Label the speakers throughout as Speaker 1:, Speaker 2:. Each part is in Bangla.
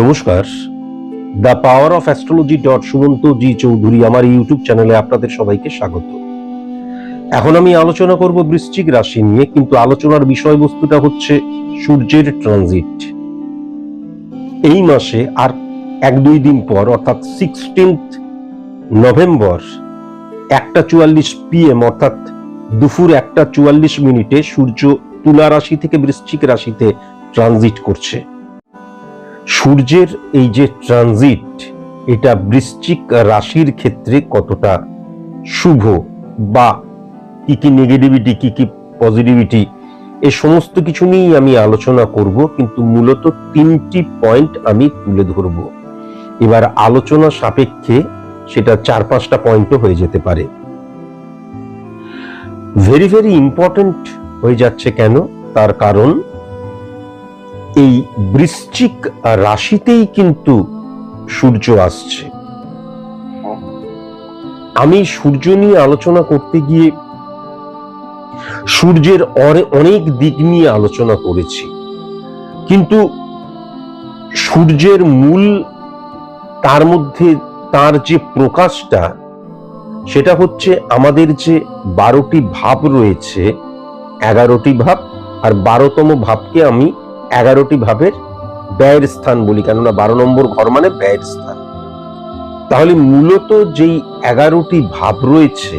Speaker 1: নমস্কার। The power of astrology dot Sumanta G Chowdhury আমার ইউটিউব চ্যানেলে আপনাদের সবাইকে স্বাগত। এখন আমি আলোচনা করব বৃশ্চিক রাশি নিয়ে, কিন্তু আলোচনার বিষয়বস্তুটা হচ্ছে সূর্যের ট্রানজিট এই মাসে আর এক দুই দিন পর, অর্থাৎ সিক্সটিন্থ নভেম্বর, একটা চুয়াল্লিশ পিএম অর্থাৎ দুপুর একটা চুয়াল্লিশ মিনিটে সূর্য তুলা রাশি থেকে বৃশ্চিক রাশিতে ট্রানজিট করছে। সূর্যের এই যে ট্রানজিট এটা বৃশ্চিক রাশির ক্ষেত্রে কতটা শুভ বা কি কি নেগেটিভিটি কি কি পজিটিভিটি এ সমস্ত কিছু নিয়েই আমি আলোচনা করব, কিন্তু মূলত তিনটি পয়েন্ট আমি তুলে ধরব। এবার আলোচনা সাপেক্ষে সেটা চার পাঁচটা পয়েন্টও হয়ে যেতে পারে। ভেরি ভেরি ইম্পর্টেন্ট হয়ে যাচ্ছে কেন? তার কারণ এই বৃশ্চিক রাশিতেই কিন্তু সূর্য আসছে। আমি সূর্য নিয়ে আলোচনা করতে গিয়ে সূর্যের অনেক দিক নিয়ে আলোচনা করেছি। কিন্তু সূর্যের মূল তার মধ্যে তার যে প্রকাশটা, সেটা হচ্ছে আমাদের যে বারোটি ভাব রয়েছে, এগারোটি ভাব আর বারোতম ভাবকে আমি এগারোটি ভাবের ব্যয়ের স্থান বলি, কেননা বারো নম্বর ঘর মানে ব্যয়ের স্থান। তাহলে মূলত যেই এগারোটি ভাব রয়েছে,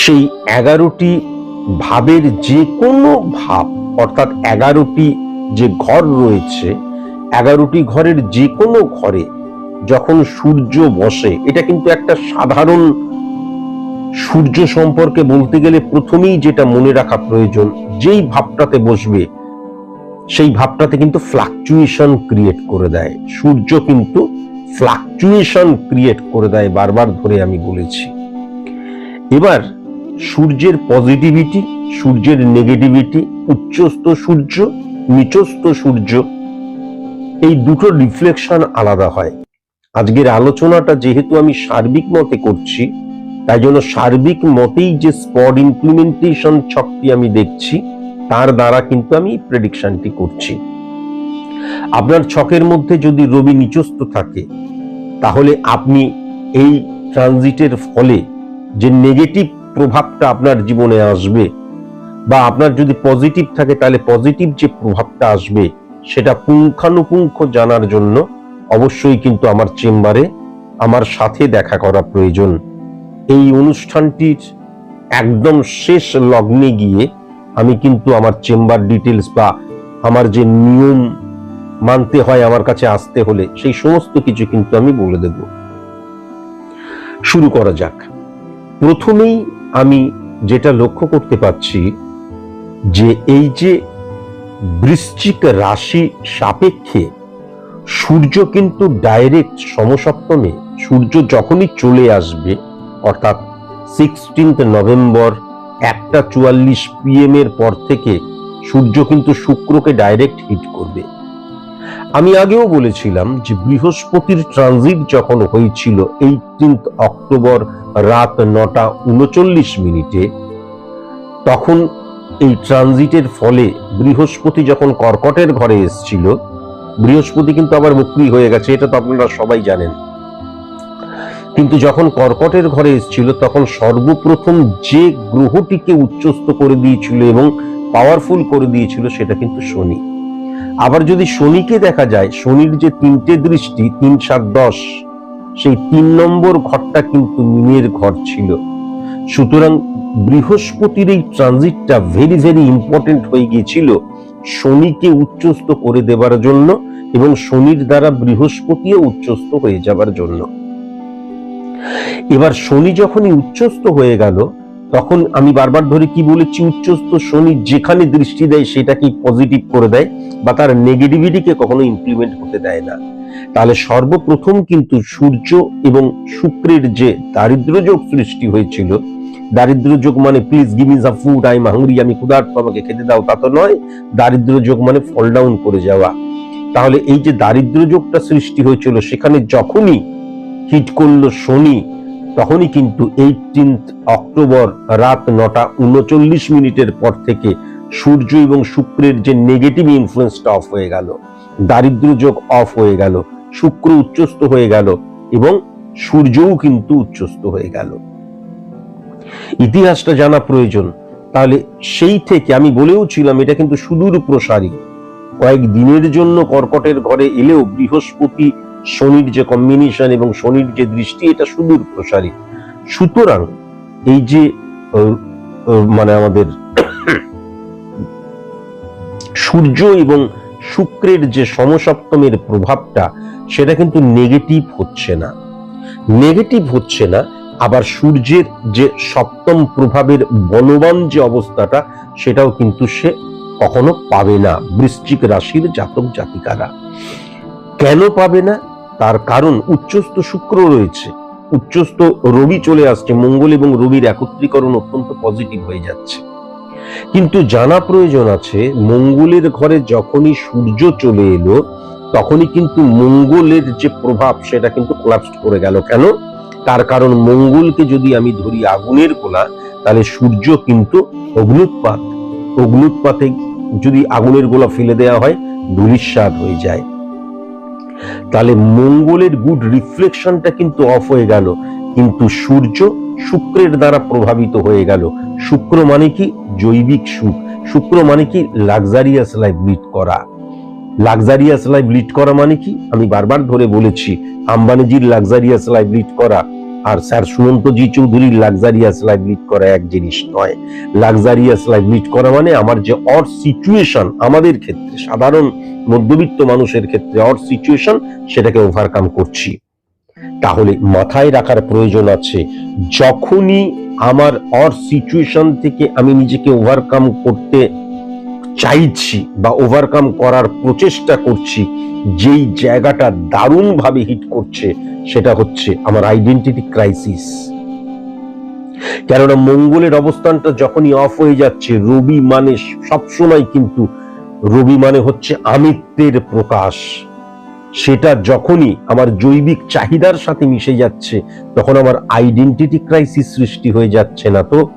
Speaker 1: সেই এগারোটি ভাবের যে কোনো ভাব, অর্থাৎ এগারোটি যে ঘর রয়েছে, এগারোটি ঘরের যে কোনো ঘরে যখন সূর্য বসে, এটা কিন্তু একটা সাধারণ সূর্য সম্পর্কে বলতে গেলে প্রথমেই যেটা মনে রাখা প্রয়োজন, যেই ভাবটাতে বসবে সেই ভাবটাতে কিন্তু ফ্লাকচুয়েশন ক্রিয়েট করে দেয়। সূর্য কিন্তু ফ্লাকচুয়েশন ক্রিয়েট করে দেয় বারবার ধরে আমি বলেছি। এবার সূর্যের পজিটিভিটি সূর্যের নেগেটিভিটি উচ্চস্থ সূর্য, নিচস্থ সূর্য, এই দুটো রিফ্লেকশন আলাদা হয়। আজকের আলোচনাটা যেহেতু আমি সার্বিক মতে করছি, তাই জন্য সার্বিক মতেই যে স্পট ইমপ্লিমেন্টেশন ছকটি আমি দেখছি তার দ্বারা কিন্তু আমি প্রেডিকশনটি করছি। আপনার ছকের মধ্যে যদি রবি নিচস্থ থাকে, তাহলে আপনি এই ট্রানজিটের ফলে যে নেগেটিভ প্রভাবটা আপনার জীবনে আসবে বা আপনার যদি পজিটিভ থাকে, তাহলে পজিটিভ যে প্রভাবটা আসবে, সেটা পুঙ্খানুপুঙ্খ জানার জন্য অবশ্যই কিন্তু আমার চেম্বারে আমার সাথে দেখা করা প্রয়োজন। এই অনুষ্ঠানটির একদম শেষ লগ্নে গিয়ে আমি কিন্তু আমার চেম্বার ডিটেলস বা আমার যে নিয়ম মানতে হয় আমার কাছে আসতে হলে সেই সমস্ত কিছু কিন্তু আমি বলে দেব। শুরু করা যাক। প্রথমেই আমি যেটা লক্ষ্য করতে পারছি যে এই যে বৃশ্চিক রাশি সাপেক্ষে সূর্য কিন্তু ডাইরেক্ট সমসপ্তমে, সূর্য যখনই চলে আসবে, অর্থাৎ সিক্সটিন্থ নভেম্বর একটা চুয়াল্লিশ পিএম এর পর থেকে সূর্য কিন্তু শুক্রকে ডাইরেক্ট হিট করবে। আমি আগেও বলেছিলাম যে বৃহস্পতির ট্রানজিট যখন হয়েছিল এইটিন্থ অক্টোবর রাত নটা উনচল্লিশ মিনিটে, তখন এই ট্রানজিটের ফলে বৃহস্পতি যখন কর্কটের ঘরে এসছিল, বৃহস্পতি কিন্তু আবার মুক্তি হয়ে গেছে, এটা তো আপনারা সবাই জানেন। কিন্তু যখন কর্কটের ঘরে এসেছিল, তখন সর্বপ্রথম যে গ্রহটিকে উচ্চস্থ করে দিয়েছিল এবং পাওয়ারফুল করে দিয়েছিল সেটা কিন্তু শনি। আবার যদি শনিকে দেখা যায়, শনির যে তিনটে দৃষ্টি, তিন সাত দশ, সেই তিন নম্বর ঘরটা কিন্তু মিনের ঘর ছিল। সুতরাং বৃহস্পতির এই ট্রানজিটটা ভেরি ভেরি ইম্পর্টেন্ট হয়ে গিয়েছিল শনিকে উচ্চস্থ করে দেবার জন্য এবং শনির দ্বারা বৃহস্পতিও উচ্চস্থ হয়ে যাবার জন্য। এবার শনি যখনই উচ্চস্থ হয়ে গেল, তখন আমি বারবার ধরে কি বলেছি, উচ্চস্থ শনি যেখানে দৃষ্টি দেয় সেটাকে পজিটিভ করে দেয় বা তার নেগেটিভিটিকে কখনো ইমপ্লিমেন্ট হতে দেয় না। তাহলে সর্বপ্রথম কিন্তু সূর্য এবং শুক্রের যে দারিদ্র যোগ সৃষ্টি হয়েছিল দারিদ্র যোগ মানে please give me some food I am hungry আমি ক্ষুধার্ত, আমাকে খেতে দাও, তা তো নয় দারিদ্র যোগ মানে ফল ডাউন করে যাওয়া। তাহলে এই যে দারিদ্র যোগটা সৃষ্টি হয়েছিল, সেখানে যখনই হিট করল শনি, তখনই কিন্তু এইটিন্থ অক্টোবর রাত নটা উনচল্লিশ মিনিটের পর থেকে সূর্য এবং শুক্রের যে নেগেটিভ ইনফ্লুয়েন্সটা অফ হয়ে গেল, দারিদ্র যোগ অফ হয়ে গেল, শুক্র উচ্চস্থ হয়ে গেল এবং সূর্যও কিন্তু উচ্চস্ত হয়ে গেল। ইতিহাসটা জানা প্রয়োজন, তাহলে সেই থেকে আমি বলেও ছিলাম এটা কিন্তু সুদূর প্রসারী কয়েক দিনের জন্য কর্কটের ঘরে এলেও বৃহস্পতি শনির যে কম্বিনেশন এবং শনির যে দৃষ্টি, এটা সুদূর প্রসারী। সুতরাং এই যে মানে আমাদের সূর্য এবং শুক্রের যে সমসপ্তমের প্রভাবটা, সেটা কিন্তু নেগেটিভ হচ্ছে না। নেগেটিভ হচ্ছে না, আবার সূর্যের যে সপ্তম প্রভাবের বলবান যে অবস্থাটা, সেটাও কিন্তু সে কখনো পাবে না বৃশ্চিক রাশির জাতক জাতিকারা কেন পাবে না? তার কারণ উচ্চস্থ শুক্র রয়েছে। উচ্চস্থ রবি চলে আসছে, মঙ্গল এবং রবির একত্রীকরণ অত্যন্ত পজিটিভ হয়ে যাচ্ছে। কিন্তু জানা প্রয়োজন আছে, মঙ্গলের ঘরে যখনই সূর্য চলে এলো, তখনই কিন্তু মঙ্গলের যে প্রভাব, সেটা কিন্তু কোলাপসড করে গেল। কেন? তার কারণ মঙ্গলকে যদি আমি ধরি আগুনের গোলা, তাহলে সূর্য কিন্তু অগ্নুৎপাত অগ্নুৎপাতে যদি আগুনের গোলা ফেলে দেওয়া হয় ধূলিস্বাদ হয়ে যায়। তাহলে মঙ্গলের গুড রিফ্লেকশনটা কিন্তু অফ হয়ে গেল। কিন্তু সূর্য শুক্রের দ্বারা প্রভাবিত হয়ে গেল। শুক্র মানে কি? জৈবিক সুখ। শুক্র মানে কি? লাক্সারিয়াস লাইফ লিড করা। লাক্সারিয়াস লাইফ লিড করা মানে কি? আমি বারবার ধরে বলেছি, আম্বানিজির লাক্সারিয়াস লাইফ লিড করা। আর স্যার সুমন্ত সুমন্তজি চৌধুরীর লাক্সারিয়াস লাইফ লিড করা এক জিনিস নয়। লাক্সারিয়াস লাইফ লিড করা মানে আমার যে অর সিচুয়েশন আমাদের ক্ষেত্রে, সাধারণ মধ্যবিত্ত মানুষের ক্ষেত্রে অর সিচুয়েশন সেটাকে ওভারকাম করছি। তাহলে মাথায় রাখার প্রয়োজন আছে, যখনই আমার অর সিচুয়েশন থেকে আমি নিজেকে ওভারকাম করতে চাইছি বা ওভারকাম করার প্রচেষ্টা করছি, যেই জায়গাটা দারুণভাবে হিট করছে, সেটা হচ্ছে আমার আইডেন্টিটি ক্রাইসিস কেননা মঙ্গলের অবস্থানটা যখনই অফ হয়ে যাচ্ছে, রবি মানে সবসময় কিন্তু, রবি মানে হচ্ছে আমিত্বের প্রকাশ। সেটা যখনই আমার জৈবিক চাহিদার সাথে মিশে যাচ্ছে, তখন আমার আইডেন্টিটি ক্রাইসিস সৃষ্টি হয়ে যাচ্ছে না তো,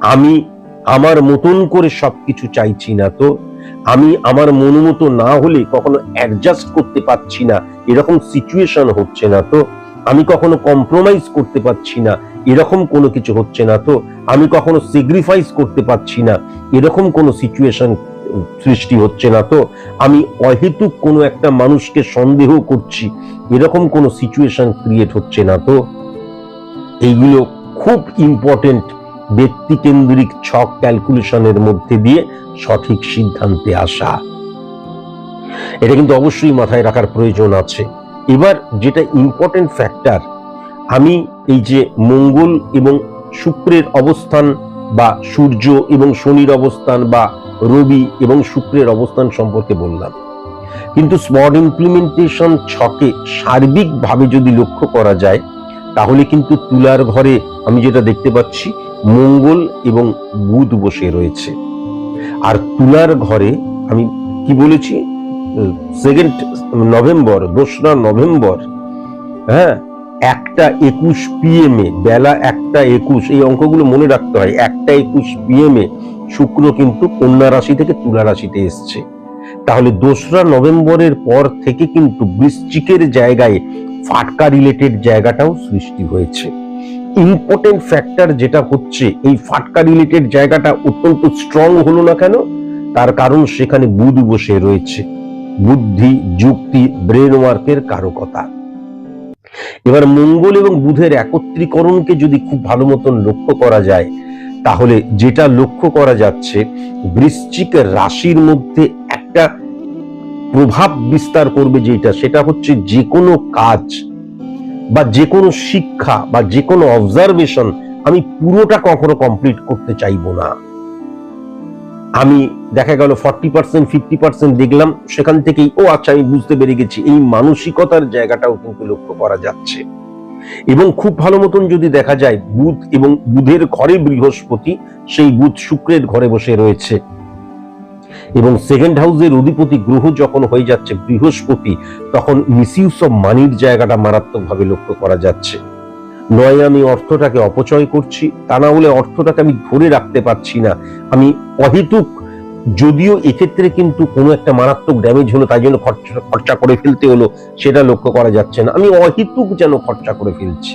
Speaker 1: আমি আমার মতন করে সবকিছু চাইছি না তো। আমি আমার মন মতো না হলে কখনো অ্যাডজাস্ট করতে পারছি না। এরকম সিচুয়েশন হচ্ছে না তো। আমি কখনো কম্প্রোমাইজ করতে পারছি না। এরকম কোনো কিছু হচ্ছে না তো। আমি কখনো সেগ্রিফাইস করতে পারছি না। এরকম কোনো সিচুয়েশন সৃষ্টি হচ্ছে না তো। আমি অহেতুক কোনো একটা মানুষকে সন্দেহ করছি। এরকম কোনো সিচুয়েশন ক্রিয়েট হচ্ছে না তো। এইগুলো খুব ইম্পর্টেন্ট ব্যক্তিকেন্দ্রিক ছক ক্যালকুলেশনের মধ্যে দিয়ে সঠিক সিদ্ধান্তে আসা। এটা কিন্তু অবশ্যই মাথায় রাখার প্রয়োজন আছে। এবার যেটা ইম্পর্টেন্ট ফ্যাক্টর আমি এই যে মঙ্গল এবং শুক্রের অবস্থান বা সূর্য এবং শনির অবস্থান বা রবি এবং শুক্রের অবস্থান সম্পর্কে বললাম। কিন্তু স্মট ইমপ্লিমেন্টেশন ছকে সার্বিকভাবে যদি লক্ষ্য করা যায় তাহলে কিন্তু তুলার ঘরে আমি যেটা দেখতে পাচ্ছি, মঙ্গল এবং বুধ বসে রয়েছে। আর তুলার ঘরে আমি কি বলেছি? সেকেন্ড নভেম্বর দোসরা নভেম্বর হ্যাঁ একটা একুশ পিএম এ, বেলা একটা একুশ, এই অঙ্কগুলো মনে রাখতে হয়, একটা একুশ পিএম এ শুক্র কিন্তু কন্যা রাশি থেকে তুলা রাশিতে এসছে। তাহলে দোসরা নভেম্বরের পর থেকে কিন্তু বৃশ্চিকের জায়গায় ফাটকা রিলেটেড জায়গাটাও সৃষ্টি হয়েছে। ইম্পর্টেন্ট ফ্যাক্টর যেটা হচ্ছে, এই ফাটকা রিলেটেড জায়গাটা অত্যন্ত স্ট্রং হলো না কেন? তার কারণ সেখানে বুধ বসে রয়েছে। বুদ্ধি, যুক্তি ব্রেন ওয়ার্কের কারকতা। এবার মঙ্গল এবং বুধের একত্রীকরণকে যদি খুব ভালো মতন লক্ষ্য করা যায়, তাহলে যেটা লক্ষ্য করা যাচ্ছে, বৃশ্চিক রাশির মধ্যে একটা প্রভাব বিস্তার করবে যেটা সেটা হচ্ছে যে কোনো কাজ বা যে কোনো শিক্ষা বা যে কোনো অবজারভেশন আমি পুরোটা কখনো কমপ্লিট করতে চাইব না। আমি দেখা গেল ফর্টি পার্সেন্ট ফিফটি পার্সেন্ট দেখলাম, সেখান থেকেই, ও আচ্ছা আমি বুঝতে পেরে গেছি, এই মানসিকতার জায়গাটাও কিন্তু লক্ষ্য করা যাচ্ছে। এবং খুব ভালো মতন যদি দেখা যায়, বুধ এবং বুধের ঘরে বৃহস্পতি, সেই বুধ শুক্রের ঘরে বসে রয়েছে। এবং সেকেন্ড হাউসের অধিপতি গ্রহ যখন হয়ে যাচ্ছে বৃহস্পতি, তখন মিসইউজ অফ মানির জায়গাটা মারাত্মকভাবে লক্ষ্য করা যাচ্ছে। নয়, আমি অর্থটাকে অপচয় করছি, তা না হলে অর্থটাকে আমি ধরে রাখতে পারছি না। আমি অহেতুক, যদিও এক্ষেত্রে কিন্তু কোনো একটা মারাত্মক ড্যামেজ হলো, তাই জন্য খরচা খরচা করে ফেলতে হলো, সেটা লক্ষ্য করা যাচ্ছে না। আমি অহেতুক যেন খরচা করে ফেলছি।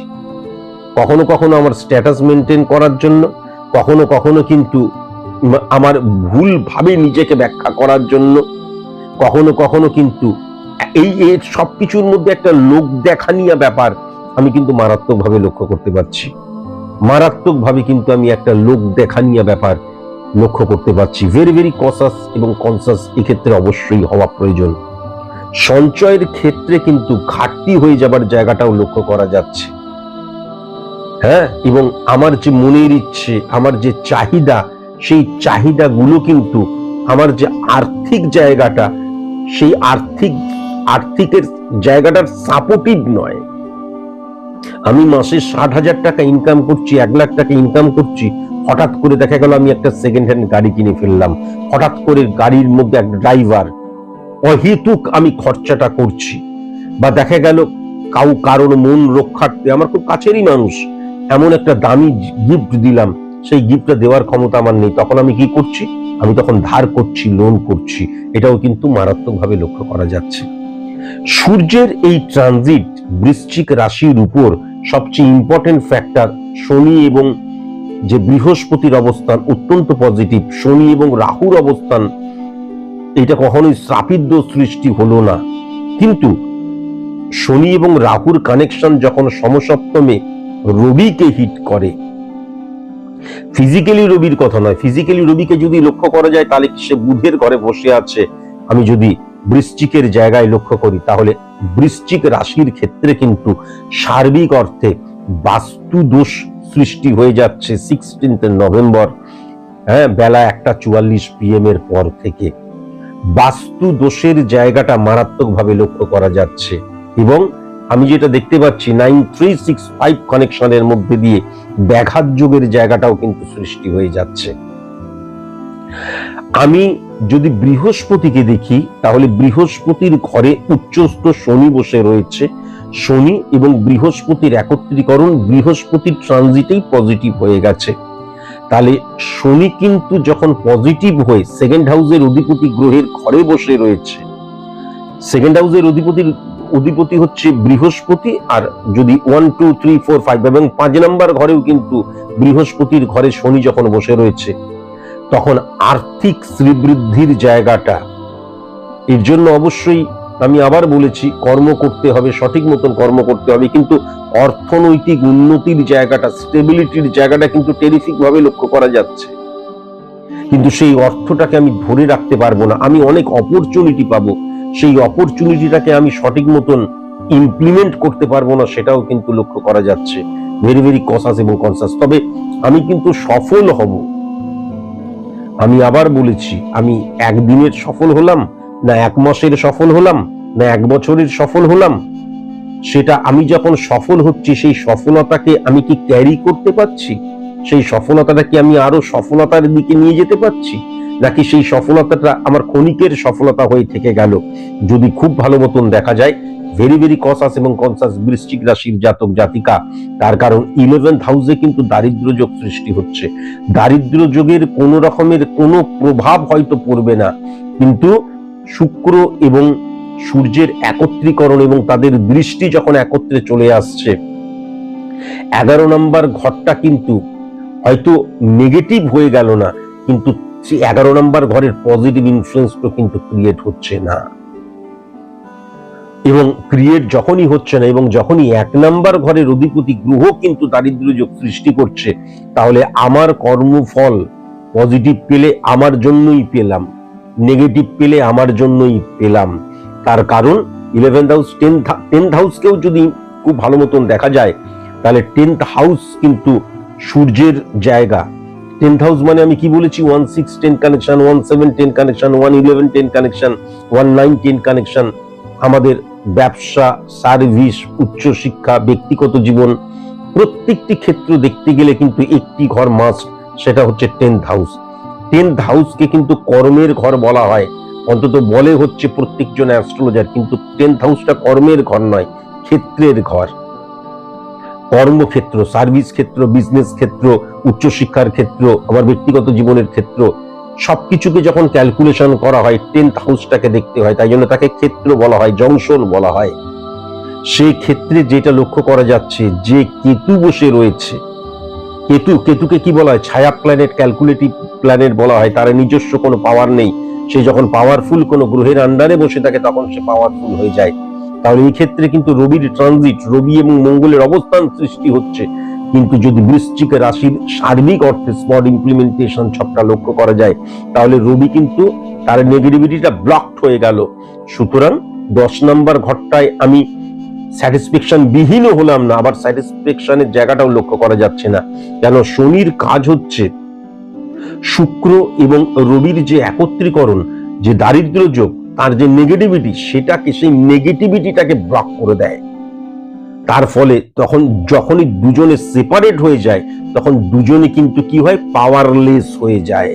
Speaker 1: কখনো কখনো আমার স্ট্যাটাস মেনটেন করার জন্য, কখনো কখনো কিন্তু আমার ভুল ভাবে নিজেকে ব্যাখ্যা করার জন্য কখনো কখনো কিন্তু এই এর সবকিছুর মধ্যে একটা লোক দেখানিয়া ব্যাপার আমি কিন্তু মারাত্মকভাবে লক্ষ্য করতে পারছি। মারাত্মকভাবে কিন্তু আমি একটা লোক দেখানিয়া ব্যাপার লক্ষ্য করতে পারছি। ভেরি ভেরি কসাস এবং কনসাস এক্ষেত্রে অবশ্যই হওয়া প্রয়োজন। সঞ্চয়ের ক্ষেত্রে কিন্তু ঘাটতি হয়ে যাবার জায়গাটাও লক্ষ্য করা যাচ্ছে। হ্যাঁ? এবং আমার যে মনের ইচ্ছে, আমার যে চাহিদা সেই চাহিদাগুলো কিন্তু আমার যে আর্থিক জায়গাটা, সেই আর্থিক, আর্থিকের জায়গাটার সাপোর্টিভ নয়। আমি মাসে ষাট হাজার টাকা ইনকাম করছি, এক লাখ টাকা ইনকাম করছি, হঠাৎ করে দেখা গেল আমি একটা সেকেন্ড হ্যান্ড গাড়ি কিনে ফেললাম। হঠাৎ করে গাড়ির মধ্যে একটা ড্রাইভার অহেতুক আমি খরচাটা করছি। বা দেখা গেল কাউ কারোর মন রক্ষার্থে, আমার খুব কাছেরই মানুষ, এমন একটা দামি গিফট দিলাম। সেই গিফটটা দেওয়ার ক্ষমতা আমার নেই। তখন আমি কি করছি? আমি তখন ধার করছি লোন করছি। এটাও কিন্তু মারাত্মকভাবে লক্ষ্য করা যাচ্ছে। সূর্যের এই ট্রানজিট বৃশ্চিক রাশির উপর সবচেয়ে ইম্পর্টেন্ট ফ্যাক্টর শনি এবং যে বৃহস্পতির অবস্থান অত্যন্ত পজিটিভ শনি এবং রাহুর অবস্থান, এটা কখনোই শ্রাপিত সৃষ্টি হলো না। কিন্তু শনি এবং রাহুর কানেকশন যখন সমসপ্তমে রবিকে হিট করে ফিজিক্যালি রবির কথা নয়। ফিজিক্যালি রবিকে যদি লক্ষ্য করা যায়, তাহলে সে বুধের ঘরে বসে আছে? আমি যদি বৃশ্চিকের জায়গায় লক্ষ্য করি, তাহলে বৃশ্চিক রাশির ক্ষেত্রে কিন্তু সার্বিক অর্থে বাস্তু দোষ সৃষ্টি হয়ে যাচ্ছে সিক্সটিন্থ নভেম্বর হ্যাঁ বেলা একটা চুয়াল্লিশ পিএম এর পর থেকে। বাস্তু দোষের জায়গাটা মারাত্মকভাবে লক্ষ্য করা যাচ্ছে এবং আমি যেটা দেখতে পাচ্ছি নাইন থ্রি সিক্স ফাইভ কানেকশনের মধ্যে দিয়ে ব্যাঘাত যোগের জায়গাটাও কিন্তু সৃষ্টি হয়ে যাচ্ছে। আমি যদি বৃহস্পতিকে দেখি, তাহলে বৃহস্পতির ঘরে উচ্চস্থ শনি বসে রয়েছে। শনি এবং বৃহস্পতির একত্রীকরণ বৃহস্পতির ট্রানজিটেই পজিটিভ হয়ে গেছে। তাহলে শনি কিন্তু যখন পজিটিভ হয়ে সেকেন্ড হাউসের অধিপতি গ্রহের ঘরে বসে রয়েছে সেকেন্ড হাউসের অধিপতির অধিপতি হচ্ছে বৃহস্পতি, আর যদি one two three four five এবং পাঁচ নাম্বার ঘরেও কিন্তু বৃহস্পতির ঘরে শনি যখন বসে রয়েছে, তখন আর্থিক শ্রীবৃদ্ধির জায়গাটা। এর জন্য অবশ্যই আমি আবার বলেছি, কর্ম করতে হবে, সঠিক মতন কর্ম করতে হবে, কিন্তু অর্থনৈতিক উন্নতির জায়গাটা স্টেবিলিটির জায়গাটা কিন্তু টেরিফিক ভাবে লক্ষ্য করা যাচ্ছে। কিন্তু সেই অর্থটাকে আমি ধরে রাখতে পারব না। আমি অনেক অপরচুনিটি পাবো। সেই অপরচুনিটিটাকে আমি সঠিক মতন ইমপ্লিমেন্ট করতে পারব না, সেটাও কিন্তু লক্ষ্য করা যাচ্ছে। ভেরি ভেরি কসাস এবং কনসাস তবে আমি কিন্তু সফল হব। আমি আবার বলেছি, আমি একদিনের সফল হলাম, না এক মাসের সফল হলাম, না এক বছরের সফল হলাম। সেটা আমি যখন সফল হচ্ছি, সেই সফলতাকে আমি কি ক্যারি করতে পারছি? সেই সফলতাটা কি আমি আরও সফলতার দিকে নিয়ে যেতে পারছি? নাকি সেই সফলতাটা আমার ক্ষণিকের সফলতা হয়ে থেকে গেল? যদি খুব ভালো মতন দেখা যায় ভেরি ভেরি কসাস এবং কনসাস বৃশ্চিক রাশির জাতক, জাতিকা, তার কারণ ইলেভেন্থ হাউসে কিন্তু দারিদ্র যোগ সৃষ্টি হচ্ছে। দারিদ্র যোগের কোন রকমের কোনো প্রভাব হয়তো পড়বে না। কিন্তু শুক্র এবং সূর্যের একত্রীকরণ এবং তাদের দৃষ্টি যখন একত্রে চলে আসছে, এগারো নম্বর ঘরটা কিন্তু হয়তো নেগেটিভ হয়ে গেল না, কিন্তু সেই এগারো নম্বর ঘরের পজিটিভ ইনফ্লুয়েন্সটা কিন্তু ক্রিয়েট হচ্ছে না। এবং ক্রিয়েট যখনই হচ্ছে না এবং যখনই এক নাম্বার ঘরের অধিপতি গ্রহ কিন্তু দারিদ্র যোগ সৃষ্টি করছে, তাহলে আমার কর্মফল পজিটিভ পেলে আমার জন্যই পেলাম নেগেটিভ পেলে আমার জন্যই পেলাম। তার কারণ ইলেভেন্থ হাউস টেন্থ টেন্থ হাউসকেও যদি খুব ভালো মতন দেখা যায়, তাহলে টেন্থ হাউস কিন্তু সূর্যের জায়গা। টেন্থ হাউস মানে আমি কি বলেছি? One six ten connection, one seven ten connection, one eleven ten connection, one nine ten connection. আমাদের ব্যবসা, সার্ভিস, উচ্চশিক্ষা, ব্যক্তিগত জীবন, প্রত্যেকটি ক্ষেত্র দেখতে গেলে কিন্তু একটি ঘর মাস্ট সেটা হচ্ছে টেন্থ হাউস টেন্থ হাউসকে কিন্তু কর্মের ঘর বলা হয়। অন্তত বলে হচ্ছে প্রত্যেকজন অ্যাস্ট্রোলজার, কিন্তু টেন্থ হাউসটা কর্মের ঘর নয়, ক্ষেত্রের ঘর। কর্মক্ষেত্র সার্ভিস ক্ষেত্র বিজনেস ক্ষেত্র, উচ্চশিক্ষার ক্ষেত্র, আমার ব্যক্তিগত জীবনের ক্ষেত্র, সবকিছুকে যখন ক্যালকুলেশন করা হয় টেন্থ হাউসটাকে দেখতে হয়, তাই জন্য তাকে ক্ষেত্র বলা হয় জংশন বলা হয়। সেই ক্ষেত্রে যেটা লক্ষ্য করা যাচ্ছে, যে কেতু বসে রয়েছে, কেতু, কেতুকে কি বলা হয়? ছায়া প্ল্যানেট ক্যালকুলেটিভ প্ল্যানেট বলা হয়, তার নিজস্ব কোনো পাওয়ার নেই। সে যখন পাওয়ারফুল কোনো গ্রহের আন্ডারে বসে থাকে, তখন সে পাওয়ারফুল হয়ে যায়। তাহলে এই ক্ষেত্রে কিন্তু রবির ট্রানজিট রবি এবং মঙ্গলের অবস্থান সৃষ্টি হচ্ছে। কিন্তু যদি বৃশ্চিক রাশির সার্বিক অর্থে স্পট ইমপ্লিমেন্টেশন ছকটা লক্ষ্য করা যায়, তাহলে রবি কিন্তু তার নেগেটিভিটিটা ব্লকড হয়ে গেল। সুতরাং দশ নম্বর ঘরটায় আমি স্যাটিসফ্যাকশন বিহীনও হলাম না, আবার স্যাটিসফ্যাকশনের জায়গাটাও লক্ষ্য করা যাচ্ছে না। কেন? শনির কাজ হচ্ছে শুক্র এবং রবির যে একত্রীকরণ, যে দারিদ্র যোগ তার যে নেগেটিভিটি সেটাকে, সেই নেগেটিভিটিটাকে ব্লক করে দেয়। তার ফলে তখন যখনই দুজনে সেপারেট হয়ে যায়, তখন দুজনে কিন্তু কি হয়? পাওয়ারলেস হয়ে যায়।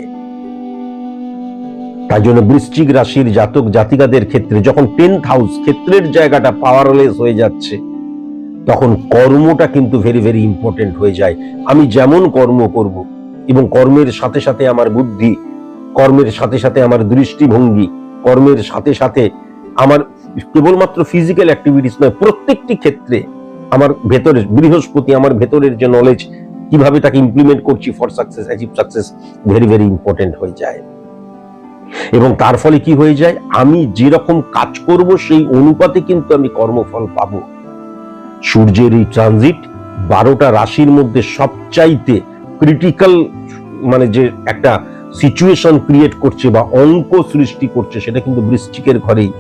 Speaker 1: তাই জন্য বৃশ্চিক রাশির জাতক জাতিকাদের ক্ষেত্রে যখন টেন্থ হাউস ক্ষেত্রের জায়গাটা পাওয়ারলেস হয়ে যাচ্ছে, তখন কর্মটা কিন্তু ভেরি ভেরি ইম্পর্টেন্ট হয়ে যায়। আমি যেমন কর্ম করব, এবং কর্মের সাথে সাথে আমার বুদ্ধি, কর্মের সাথে সাথে আমার দৃষ্টিভঙ্গি কর্মের সাথে সাথে আমার কেবলমাত্র ফিজিক্যাল অ্যাক্টিভিটিস নয়, প্রত্যেকটি ক্ষেত্রে আমার ভেতরে, বৃহস্পতি আমার ভেতরের যে নলেজ কীভাবে তাকে ইমপ্লিমেন্ট করছি for success achieve success very very important হয়ে যায়। এবং তার ফলে কি হয়ে যায়? আমি যেরকম কাজ করব, সেই অনুপাতে কিন্তু আমি কর্মফল পাবো। সূর্যের এই ট্রানজিট বারোটা রাশির মধ্যে সবচাইতে ক্রিটিক্যাল মানে যে একটা সিচুয়েশন ক্রিয়েট করছে বা অঙ্ক সৃষ্টি করছে, সেটা কিন্তু বৃশ্চিকের ঘরেই।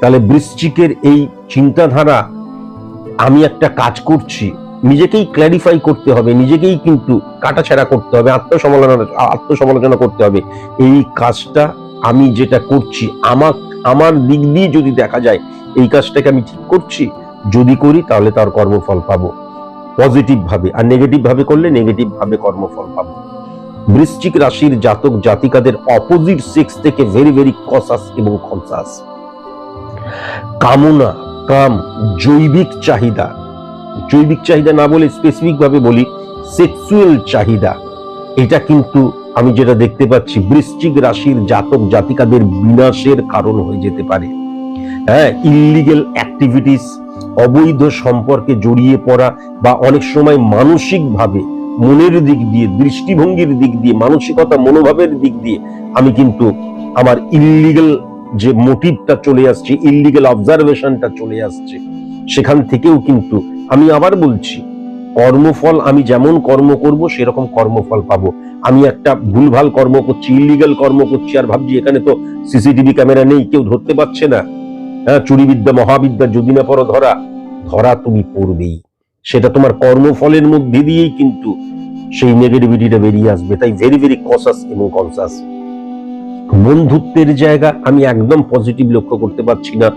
Speaker 1: তাহলে বৃশ্চিকের এই চিন্তাধারা, আমি একটা কাজ করছি, নিজেকেই ক্ল্যারিফাই করতে হবে, নিজেকেই কিন্তু কাটাছেড়া করতে হবে, আত্মসমালোচনা আত্মসমালোচনা করতে হবে। এই কাজটা আমি যেটা করছি আমার আমার দিক দিয়ে যদি দেখা যায় এই কাজটাকে আমি ঠিক করছি, যদি করি তাহলে তার কর্মফল পাবো। পজিটিভ ভাবে, আর নেগেটিভ ভাবে করলে নেগেটিভ ভাবে কর্মফল পাবো। বৃশ্চিক রাশির জাতক জাতিকাদের অপোজিট সেক্স থেকে ভেরি ভেরি কসাস এবং কনসাস কামনা, কাম, জৈবিক চাহিদা। জৈবিক চাহিদা না বলে স্পেসিফিক ভাবে বলি সেক্সুয়াল চাহিদা। এটা কিন্তু আমি যেটা দেখতে পাচ্ছি, বৃশ্চিক রাশির জাতক জাতিকাদের বিনাশের কারণ হয়ে যেতে পারে। হ্যাঁ ইলিগেল অ্যাক্টিভিটিস অবৈধ সম্পর্কে জড়িয়ে পড়া বা অনেক সময় মানসিকভাবে মনের দিক দিয়ে, দৃষ্টিভঙ্গির দিক দিয়ে, মানসিকতা, মনোভাবের দিক দিয়ে আমি কিন্তু আমার ইলিগেল যে মোটিভটা চলে আসছে ইলিগেল অবজারভেশনটা চলে আসছে, সেখান থেকেও কিন্তু আমি আবার বলছি, কর্মফল আমি যেমন কর্ম করব, সেরকম কর্মফল পাবো। আমি একটা ভুলভাল কর্ম করছি ইলিগাল কর্ম করছি, আর ভাবছি এখানে তো সিসিটিভি ক্যামেরা নেই, কেউ ধরতে পারছে না। হ্যাঁ চুরিবিদ্যা, মহাবিদ্যা যদি না পড়ো ধরা ধরা তুমি পড়বেই। সেটা তোমার কর্মফলের মধ্যে দিয়েই কিন্তু সেই নেগেটিভিটিটা বেরিয়ে আসবে। তাই ভেরি ভেরি কসাস এবং কনসাস বন্ধুত্বের জায়গা আমি একদম পজিটিভ লক্ষ্য করতে পারছি না।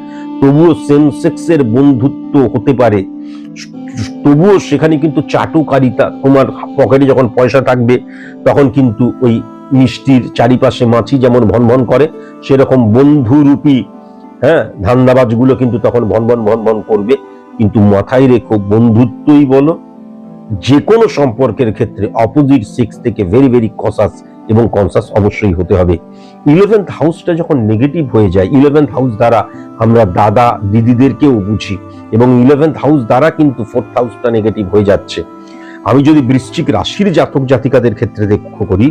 Speaker 1: তবুও সেম সেক্সের বন্ধুত্ব হতে পারে। তবুও সেখানে কিন্তু চাটুকারিতা তোমার পকেটে যখন পয়সা থাকবে, তখন কিন্তু ওই মিষ্টির চারিপাশে মাছি যেমন ভনভন করে, সেরকম বন্ধুরূপী হ্যাঁ ধান্দাবাজগুলো কিন্তু তখন ভনভন ভনভন করবে। কিন্তু মাথায় রেখো, বন্ধুত্বই বলো যে কোনো সম্পর্কের ক্ষেত্রে অপোজিট সেক্স থেকে ভেরি ভেরি কসাস এবং কনসাস অবশ্যই হতে হবে। ইলেভেন্থ হাউসটা যখন নেগেটিভ হয়ে যায় ইলেভেন্থ হাউস দ্বারা আমরা দাদা দিদিদেরকেও বুঝি এবং ইলেভেন্থ হাউস দ্বারা কিন্তু ফোর্থ হাউসটা নেগেটিভ হয়ে যাচ্ছে। আমি যদি বৃশ্চিক রাশির জাতক জাতিকাদের ক্ষেত্রে লক্ষ্য করি,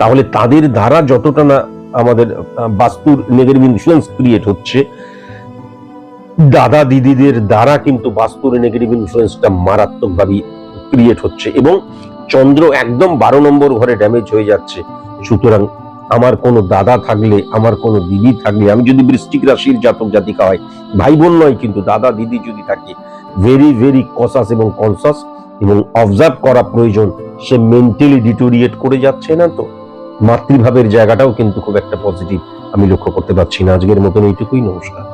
Speaker 1: তাহলে তাদের দ্বারা যতটা না আমাদের বাস্তুর নেগেটিভ ইনফ্লুয়েন্স ক্রিয়েট হচ্ছে দাদা দিদিদের দ্বারা কিন্তু বাস্তুর নেগেটিভ ইনফ্লুয়েন্সটা মারাত্মকভাবে ক্রিয়েট হচ্ছে এবং চন্দ্র একদম বারো নম্বর ঘরে ড্যামেজ হয়ে যাচ্ছে। সুতরাং আমার কোনো দাদা থাকলে, আমার কোনো দিদি থাকলে, আমি যদি বৃশ্চিক রাশির জাতক জাতিকা হয় ভাই বোন নয় কিন্তু দাদা দিদি যদি থাকে ভেরি ভেরি কসাস এবং কনসাস এবং অবজার্ভ করা প্রয়োজন, সে মেন্টালি ডিটোরিয়েট করে যাচ্ছে না তো? মাতৃভাবের জায়গাটাও কিন্তু খুব একটা পজিটিভ আমি লক্ষ্য করতে পারছি না। আজকের মতন এইটুকুই, নমস্কার।